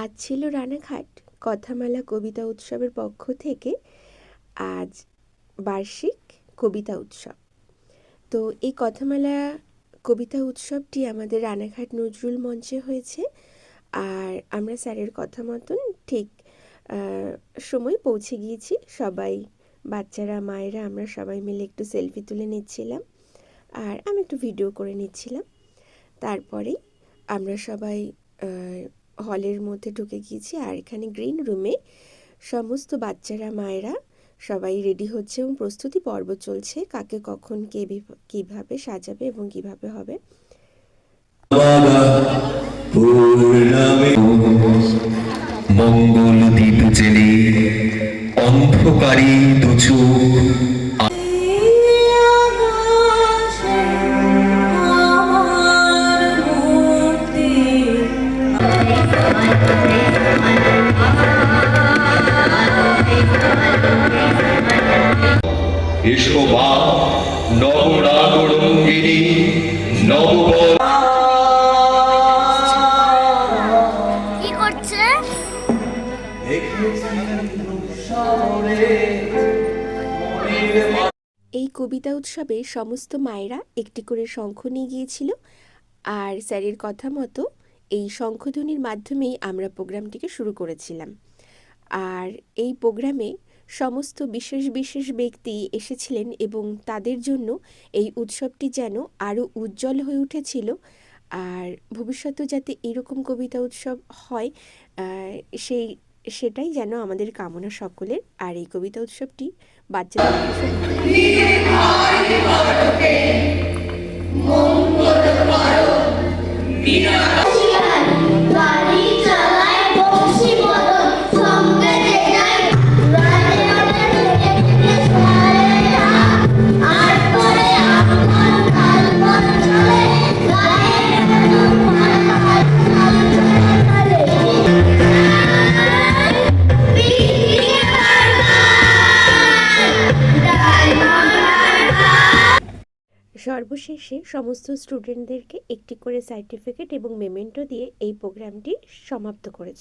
আজ ছিল রানাঘাট, কথামালা কবিতা উৎসবের পক্ষ থেকে আজ বার্ষিক কবিতা উৎসব। তো এই কথামালা কবিতা উৎসবটি আমাদের রানাঘাট নজরুল মঞ্চে হয়েছে আর আমরা স্যারের কথা মতন ঠিক সময় পৌঁছে গিয়েছি। সবাই, বাচ্চারা, মায়েরা, আমরা সবাই মিলে একটু সেলফি তুলে নিচ্ছিলাম আর আমি একটু ভিডিও করে নিচ্ছিলাম। তারপরেই আমরা সবাই হলের মধ্যে ঢুকে গিয়েছি আর এখানে গ্রিন রুমে সমস্ত বাচ্চারা, মায়েরা সবাই রেডি হচ্ছে এবং প্রস্তুতি পর্ব চলছে, কাকে কখন কে কীভাবে সাজাবে এবং কীভাবে হবে। মঙ্গল দ্বীপ জেলে অন্ধকারী দুচু এসো মা নবরাগরঙ্গিনী নববর কি করছে? এই কবিতা উৎসবে সমস্ত মায়েরা একটি করে শঙ্খ নিয়ে গিয়েছিল। আর স্যারের কথা মতো এই শঙ্খধ্বনির মাধ্যমেই আমরা প্রোগ্রামটিকে শুরু করেছিলাম। আর এই প্রোগ্রামে সমস্ত বিশেষ বিশেষ ব্যক্তি এসেছিলেন এবং তাদের জন্য এই উৎসবটি যেন আরও উজ্জ্বল হয়ে উঠেছিল। আর ভবিষ্যতেও যাতে এরকম কবিতা উৎসব হয় সেই, সেটাই যেন আমাদের কামনা সকলের। আর এই কবিতা উৎসবটি বাচ্চাদের সর্বশেষে সমস্ত স্টুডেন্টদেরকে একটি করে সার্টিফিকেট এবং মেমেন্টো দিয়ে এই প্রোগ্রামটি সমাপ্ত করেছে।